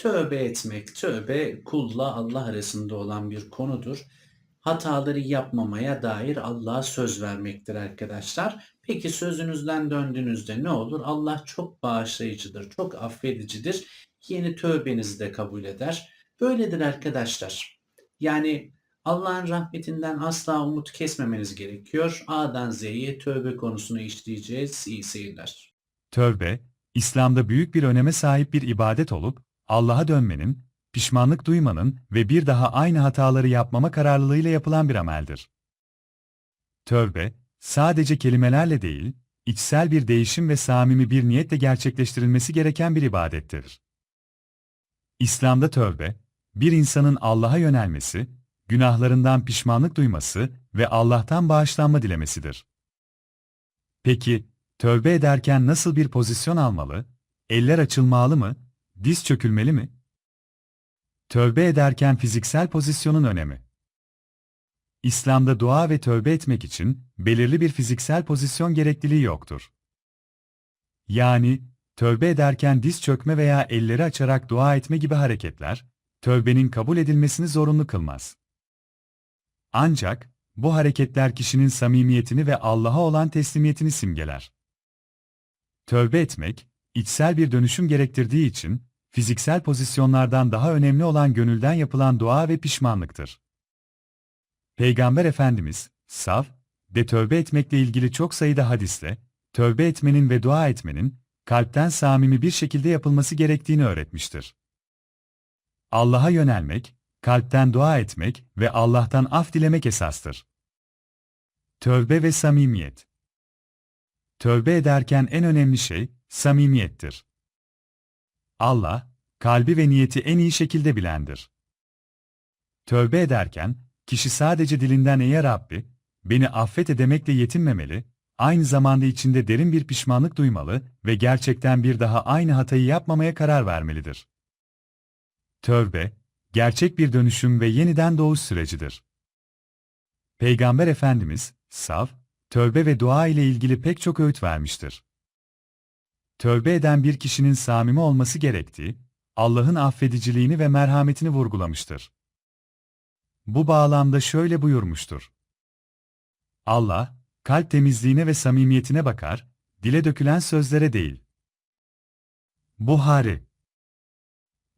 Tövbe etmek, tövbe kulla Allah arasında olan bir konudur. Hataları yapmamaya dair Allah'a söz vermektir arkadaşlar. Peki sözünüzden döndüğünüzde ne olur? Allah çok bağışlayıcıdır, çok affedicidir. Yeni tövbenizi de kabul eder. Böyledir arkadaşlar. Yani Allah'ın rahmetinden asla umut kesmemeniz gerekiyor. A'dan Z'ye tövbe konusunu işleyeceğiz. İyi seyirler. Tövbe, İslam'da büyük bir öneme sahip bir ibadet olup, Allah'a dönmenin, pişmanlık duymanın ve bir daha aynı hataları yapmama kararlılığıyla yapılan bir ameldir. Tövbe, sadece kelimelerle değil, içsel bir değişim ve samimi bir niyetle gerçekleştirilmesi gereken bir ibadettir. İslam'da tövbe, bir insanın Allah'a yönelmesi, günahlarından pişmanlık duyması ve Allah'tan bağışlanma dilemesidir. Peki, tövbe ederken nasıl bir pozisyon almalı? Eller açılmalı mı? Diz çökülmeli mi? Tövbe ederken fiziksel pozisyonun önemi. İslam'da dua ve tövbe etmek için belirli bir fiziksel pozisyon gerekliliği yoktur. Yani, tövbe ederken diz çökme veya elleri açarak dua etme gibi hareketler, tövbenin kabul edilmesini zorunlu kılmaz. Ancak, bu hareketler kişinin samimiyetini ve Allah'a olan teslimiyetini simgeler. Tövbe etmek, içsel bir dönüşüm gerektirdiği için, fiziksel pozisyonlardan daha önemli olan gönülden yapılan dua ve pişmanlıktır. Peygamber Efendimiz, sav, de tövbe etmekle ilgili çok sayıda hadisle, tövbe etmenin ve dua etmenin, kalpten samimi bir şekilde yapılması gerektiğini öğretmiştir. Allah'a yönelmek, kalpten dua etmek ve Allah'tan af dilemek esastır. Tövbe ve samimiyet Tövbe ederken en önemli şey, samimiyettir. Allah, kalbi ve niyeti en iyi şekilde bilendir. Tövbe ederken, kişi sadece dilinden ''Ey Rabbi, beni affet'' demekle yetinmemeli, aynı zamanda içinde derin bir pişmanlık duymalı ve gerçekten bir daha aynı hatayı yapmamaya karar vermelidir. Tövbe, gerçek bir dönüşüm ve yeniden doğuş sürecidir. Peygamber Efendimiz, saf, tövbe ve dua ile ilgili pek çok öğüt vermiştir. Tövbe eden bir kişinin samimi olması gerektiği, Allah'ın affediciliğini ve merhametini vurgulamıştır. Bu bağlamda şöyle buyurmuştur. Allah, kalp temizliğine ve samimiyetine bakar, dile dökülen sözlere değil. Buhari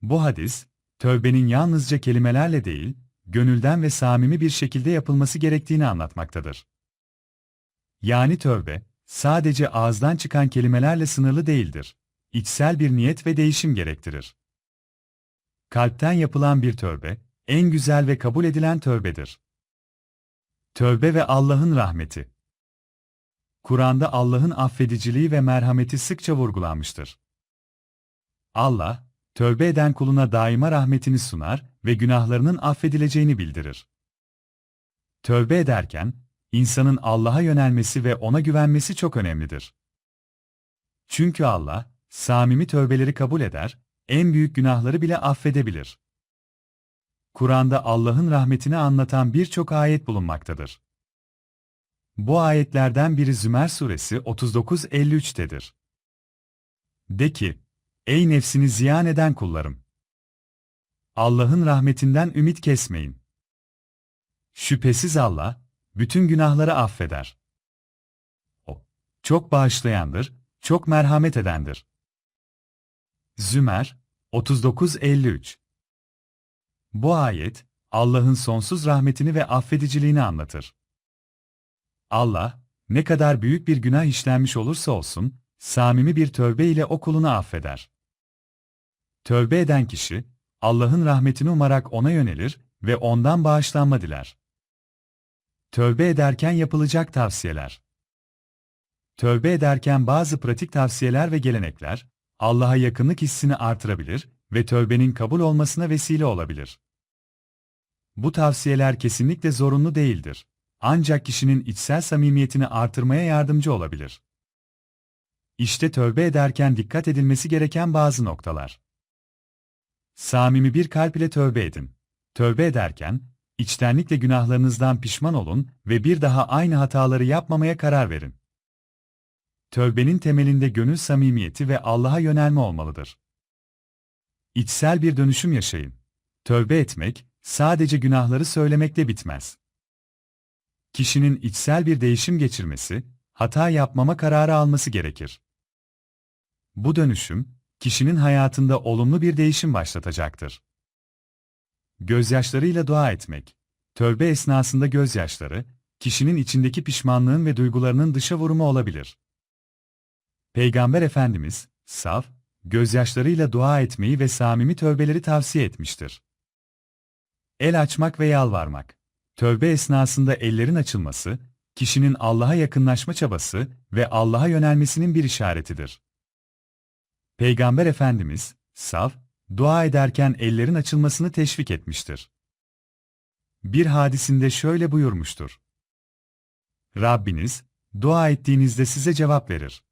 Bu hadis, tövbenin yalnızca kelimelerle değil, gönülden ve samimi bir şekilde yapılması gerektiğini anlatmaktadır. Yani tövbe, sadece ağızdan çıkan kelimelerle sınırlı değildir. İçsel bir niyet ve değişim gerektirir. Kalpten yapılan bir tövbe, en güzel ve kabul edilen tövbedir. Tövbe ve Allah'ın rahmeti. Kur'an'da Allah'ın affediciliği ve merhameti sıkça vurgulanmıştır. Allah, tövbe eden kuluna daima rahmetini sunar ve günahlarının affedileceğini bildirir. Tövbe ederken, insanın Allah'a yönelmesi ve ona güvenmesi çok önemlidir. Çünkü Allah, samimi tövbeleri kabul eder, en büyük günahları bile affedebilir. Kur'an'da Allah'ın rahmetini anlatan birçok ayet bulunmaktadır. Bu ayetlerden biri Zümer suresi 39-53'tedir. De ki, ey nefsini ziyan eden kullarım! Allah'ın rahmetinden ümit kesmeyin. Şüphesiz Allah, bütün günahları affeder. O, çok bağışlayandır, çok merhamet edendir. Zümer 39-53 Bu ayet, Allah'ın sonsuz rahmetini ve affediciliğini anlatır. Allah, ne kadar büyük bir günah işlenmiş olursa olsun, samimi bir tövbe ile o kulunu affeder. Tövbe eden kişi, Allah'ın rahmetini umarak ona yönelir ve ondan bağışlanma diler. Tövbe ederken yapılacak tavsiyeler. Tövbe ederken bazı pratik tavsiyeler ve gelenekler, Allah'a yakınlık hissini artırabilir ve tövbenin kabul olmasına vesile olabilir. Bu tavsiyeler kesinlikle zorunlu değildir. Ancak kişinin içsel samimiyetini artırmaya yardımcı olabilir. İşte tövbe ederken dikkat edilmesi gereken bazı noktalar. Samimi bir kalp ile tövbe edin. Tövbe ederken, içtenlikle günahlarınızdan pişman olun ve bir daha aynı hataları yapmamaya karar verin. Tövbenin temelinde gönül samimiyeti ve Allah'a yönelme olmalıdır. içsel bir dönüşüm yaşayın. Tövbe etmek, sadece günahları söylemekle bitmez. Kişinin içsel bir değişim geçirmesi, hata yapmama kararı alması gerekir. Bu dönüşüm, kişinin hayatında olumlu bir değişim başlatacaktır. Gözyaşlarıyla dua etmek. Tövbe esnasında gözyaşları, kişinin içindeki pişmanlığın ve duygularının dışa vurumu olabilir. Peygamber Efendimiz, saf, gözyaşlarıyla dua etmeyi ve samimi tövbeleri tavsiye etmiştir. El açmak ve yalvarmak. Tövbe esnasında ellerin açılması, kişinin Allah'a yakınlaşma çabası ve Allah'a yönelmesinin bir işaretidir. Peygamber Efendimiz, saf, dua ederken ellerin açılmasını teşvik etmiştir. Bir hadisinde şöyle buyurmuştur. Rabbiniz, dua ettiğinizde size cevap verir.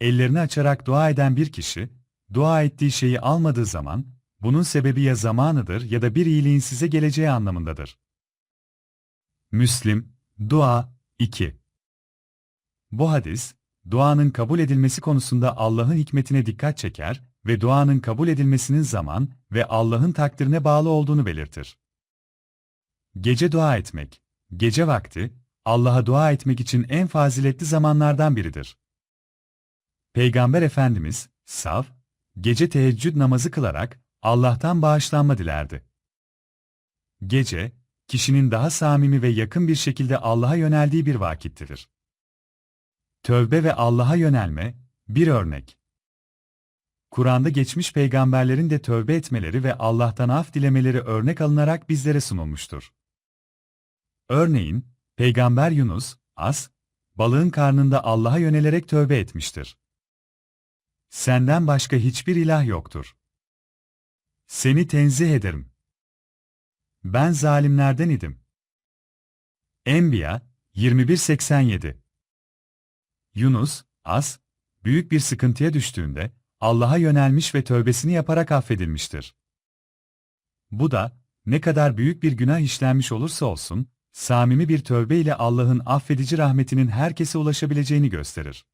Ellerini açarak dua eden bir kişi, dua ettiği şeyi almadığı zaman, bunun sebebi ya zamanıdır ya da bir iyiliğin size geleceği anlamındadır. Müslim, Dua 2 Bu hadis, duanın kabul edilmesi konusunda Allah'ın hikmetine dikkat çeker ve duanın kabul edilmesinin zaman ve Allah'ın takdirine bağlı olduğunu belirtir. Gece dua etmek, gece vakti, Allah'a dua etmek için en faziletli zamanlardan biridir. Peygamber Efendimiz, saf, gece teheccüd namazı kılarak Allah'tan bağışlanma dilerdi. Gece, kişinin daha samimi ve yakın bir şekilde Allah'a yöneldiği bir vakittir. Tövbe ve Allah'a yönelme, bir örnek. Kur'an'da geçmiş peygamberlerin de tövbe etmeleri ve Allah'tan af dilemeleri örnek alınarak bizlere sunulmuştur. Örneğin, Peygamber Yunus, as, balığın karnında Allah'a yönelerek tövbe etmiştir. Senden başka hiçbir ilah yoktur. Seni tenzih ederim. Ben zalimlerden idim. Enbiya 2187 Yunus, As, büyük bir sıkıntıya düştüğünde Allah'a yönelmiş ve tövbesini yaparak affedilmiştir. Bu da ne kadar büyük bir günah işlenmiş olursa olsun, samimi bir tövbe ile Allah'ın affedici rahmetinin herkese ulaşabileceğini gösterir.